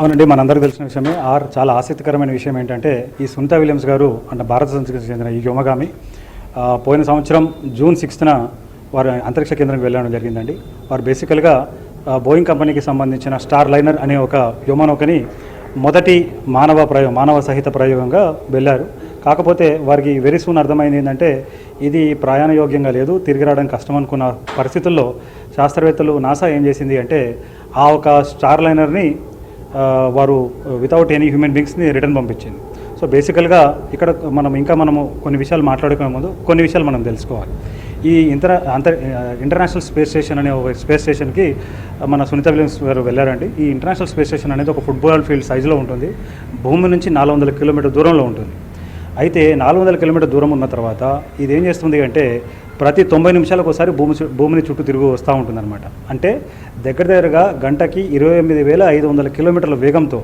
అవునండి మనందరికీ తెలిసిన విషయమే. ఆర్ చాలా ఆసక్తికరమైన విషయం ఏంటంటే ఈ సునీత విలియమ్స్ గారు అంటే భారత సంస్కృతికి చెందిన ఈ వ్యోమగామి పోయిన సంవత్సరం జూన్ సిక్స్త్న వారు అంతరిక్ష కేంద్రం వెళ్ళడం జరిగిందండి. వారు బేసికల్గా బోయింగ్ కంపెనీకి సంబంధించిన స్టార్ లైనర్ అనే ఒక వ్యోమనౌకని మొదటి మానవ ప్రయోగం మానవ సహిత ప్రయోగంగా వెళ్ళారు. కాకపోతే వారికి వెరీ సూన్ అర్థమైంది ఏంటంటే ఇది ప్రయాణయోగ్యంగా లేదు తిరిగి రావడం కష్టం అనుకున్న పరిస్థితుల్లో శాస్త్రవేత్తలు నాసా ఏం చేసింది అంటే ఆ ఒక స్టార్ లైనర్ని వారు వితౌట్ ఎనీ హ్యూమన్ బీయింగ్స్ని రిటర్న్ పంపించింది. సో బేసికల్గా ఇక్కడ మనం ఇంకా మనము కొన్ని విషయాలు మాట్లాడుకునే ముందు కొన్ని విషయాలు మనం తెలుసుకోవాలి. ఈ ఇంటర్ అంతర్ ఇంటర్నేషనల్ స్పేస్ స్టేషన్ అనే ఒక స్పేస్ స్టేషన్కి మన సునీత విలియమ్స్ గారు వెళ్ళారండి. ఈ ఇంటర్నేషనల్ స్పేస్ స్టేషన్ అనేది ఒక ఫుట్బాల్ ఫీల్డ్ సైజులో ఉంటుంది. భూమి నుంచి నాలుగు వందల కిలోమీటర్ దూరంలో ఉంటుంది. అయితే నాలుగు వందల కిలోమీటర్ దూరం ఉన్న తర్వాత ఇది ఏం చేస్తుంది అంటే ప్రతి తొంభై నిమిషాలకు ఒకసారి భూమి భూమిని చుట్టూ తిరుగు వస్తూ ఉంటుందన్నమాట. అంటే దగ్గర దగ్గరగా గంటకి ఇరవై ఎనిమిది వేల ఐదు వందల కిలోమీటర్ల వేగంతో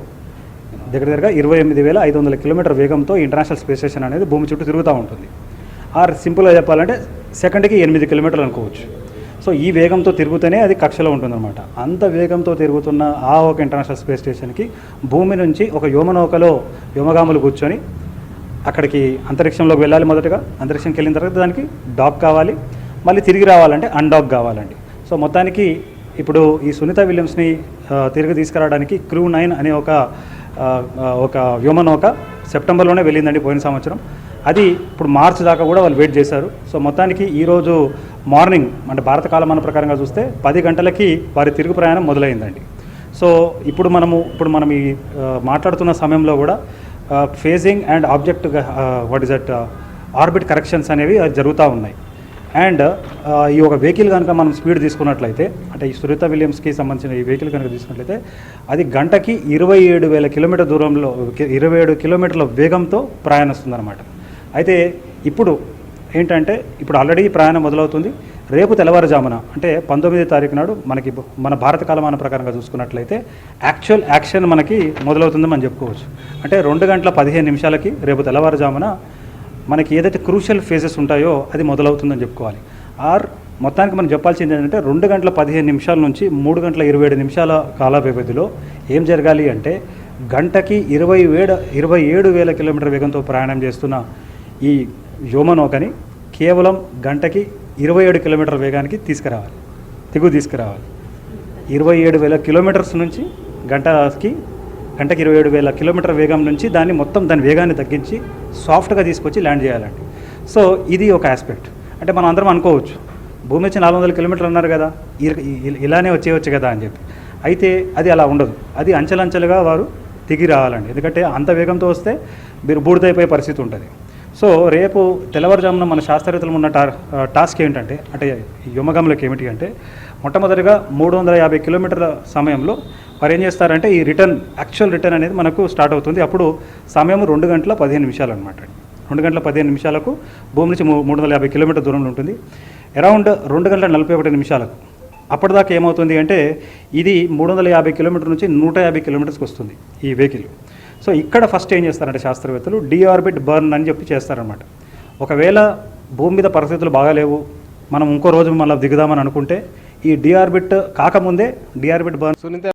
దగ్గర దగ్గరగా ఇరవై ఎనిమిది వేల ఐదు వందల కిలోమీటర్ వేగంతో ఇంటర్నేషనల్ స్పేస్ స్టేషన్ అనేది భూమి చుట్టూ తిరుగుతూ ఉంటుంది. ఆర్ సింపుల్గా చెప్పాలంటే సెకండ్కి ఎనిమిది కిలోమీటర్లు అనుకోవచ్చు. సో ఈ వేగంతో తిరుగుతూనే అది కక్షలో ఉంటుందన్నమాట. అంత వేగంతో తిరుగుతున్న ఆ ఒక ఇంటర్నేషనల్ స్పేస్ స్టేషన్కి భూమి నుంచి ఒక యోమనౌకలో యోమగాములు కూర్చొని అక్కడికి అంతరిక్షంలోకి వెళ్ళాలి మొదటగా. అంతరిక్షంకి వెళ్ళిన తర్వాత దానికి డాక్ కావాలి. మళ్ళీ తిరిగి రావాలంటే అన్డాక్ కావాలండి. సో మొత్తానికి ఇప్పుడు ఈ సునీత విలియమ్స్ని తిరిగి తీసుకురావడానికి క్రూ నైన్ అనే ఒక ఒక వ్యోమనౌక సెప్టెంబర్లోనే వెళ్ళిందండి పోయిన సంవత్సరం. అది ఇప్పుడు మార్చ్ దాకా కూడా వాళ్ళు వెయిట్ చేశారు. సో మొత్తానికి ఈరోజు మార్నింగ్ అంటే భారత కాలమాన ప్రకారంగా చూస్తే పది గంటలకి వారి తిరుగు ప్రయాణం మొదలైందండి. సో ఇప్పుడు మనము ఇప్పుడు మనం ఈ మాట్లాడుతున్న సమయంలో కూడా phasing and object what is that orbit corrections అనేవి uh, జరుగుతూ ఉన్నాయి. అండ్ uh, ఈ ఒక వెహికల్ కనుక మనం స్పీడ్ తీసుకున్నట్లయితే అంటే ఈ సురిత విలియమ్స్కి సంబంధించిన ఈ వెహికల్ కనుక తీసుకున్నట్లయితే అది గంటకి ఇరవై ఏడు వేల కిలోమీటర్ దూరంలో ఇరవై ఏడు కిలోమీటర్ల వేగంతో ప్రయాణిస్తుందన్నమాట. అయితే ఇప్పుడు ఏంటంటే ఇప్పుడు ఆల్రెడీ ప్రయాణం మొదలవుతుంది. రేపు తెల్లవారుజామున అంటే పంతొమ్మిది తారీఖు నాడు మనకి మన భారత కాలమాన ప్రకారంగా చూసుకున్నట్లయితే యాక్చువల్ యాక్షన్ మనకి మొదలవుతుంది మనం చెప్పుకోవచ్చు. అంటే రెండు గంటల పదిహేను నిమిషాలకి రేపు తెల్లవారుజామున మనకి ఏదైతే క్రూషియల్ ఫేజెస్ ఉంటాయో అది మొదలవుతుందని చెప్పుకోవాలి. ఆర్ మొత్తానికి మనం చెప్పాల్సింది ఏంటంటే రెండు గంటల పదిహేను నిమిషాల నుంచి మూడు గంటల ఇరవై ఏడు నిమిషాల కాల వ్యవధిలో ఏం జరగాలి అంటే గంటకి ఇరవై వేల ఇరవై ఏడు వేల కిలోమీటర్ వేగంతో ప్రయాణం చేస్తున్న ఈ వ్యోమనౌకని కేవలం గంటకి ఇరవై ఏడు కిలోమీటర్ వేగానికి తీసుకురావాలి. దిగువ తీసుకురావాలి. ఇరవై ఏడు వేల కిలోమీటర్స్ నుంచి గంటకి గంటకి ఇరవై ఏడు వేల కిలోమీటర్ వేగం నుంచి దాన్ని మొత్తం దాని వేగాన్ని తగ్గించి సాఫ్ట్గా తీసుకొచ్చి ల్యాండ్ చేయాలండి. సో ఇది ఒక ఆస్పెక్ట్. అంటే మనం అందరం అనుకోవచ్చు భూమి వచ్చి నాలుగు వందల కిలోమీటర్లు అన్నారు కదా ఇలానే వచ్చేయచ్చు కదా అని చెప్పి. అయితే అది అలా ఉండదు. అది అంచెలంచెలుగా వారు దిగి రావాలండి. ఎందుకంటే అంత వేగంతో వస్తే మీరు బూడిదైపోయే పరిస్థితి ఉంటుంది. సో రేపు తెల్లవారుజామున మన శాస్త్రవేత్తలు ఉన్న టా టాస్క్ ఏంటంటే అంటే యుమగంలోకి ఏమిటి అంటే మొట్టమొదటిగా మూడు వందల యాభై కిలోమీటర్ల సమయంలో వారు ఏం చేస్తారంటే ఈ రిటర్న్ యాక్చువల్ రిటర్న్ అనేది మనకు స్టార్ట్ అవుతుంది. అప్పుడు సమయం రెండు గంటల పదిహేను నిమిషాలు అనమాట రెండు గంటల పదిహేను నిమిషాలకు భూమి నుంచి మూడు వందల యాభై కిలోమీటర్ దూరంలో ఉంటుంది. అరౌండ్ రెండు గంటల నలభై ఒకటి నిమిషాలకు. అప్పటిదాకా ఏమవుతుంది అంటే ఇది మూడు వందల యాభై కిలోమీటర్ నుంచి నూట యాభై కిలోమీటర్స్కి వస్తుంది ఈ వెహికల్. సో ఇక్కడ ఫస్ట్ ఏం చేస్తారంటే శాస్త్రవేత్తలు డిఆర్బిట్ బర్న్ అని చెప్పి చేస్తారనమాట ఒకవేళ భూమి మీద పరిస్థితులు బాగాలేవు మనం ఇంకో రోజు మళ్ళీ దిగుదామని అనుకుంటే ఈ డిఆర్బిట్ కాకముందే డిఆర్బిట్ బర్న్ సునీత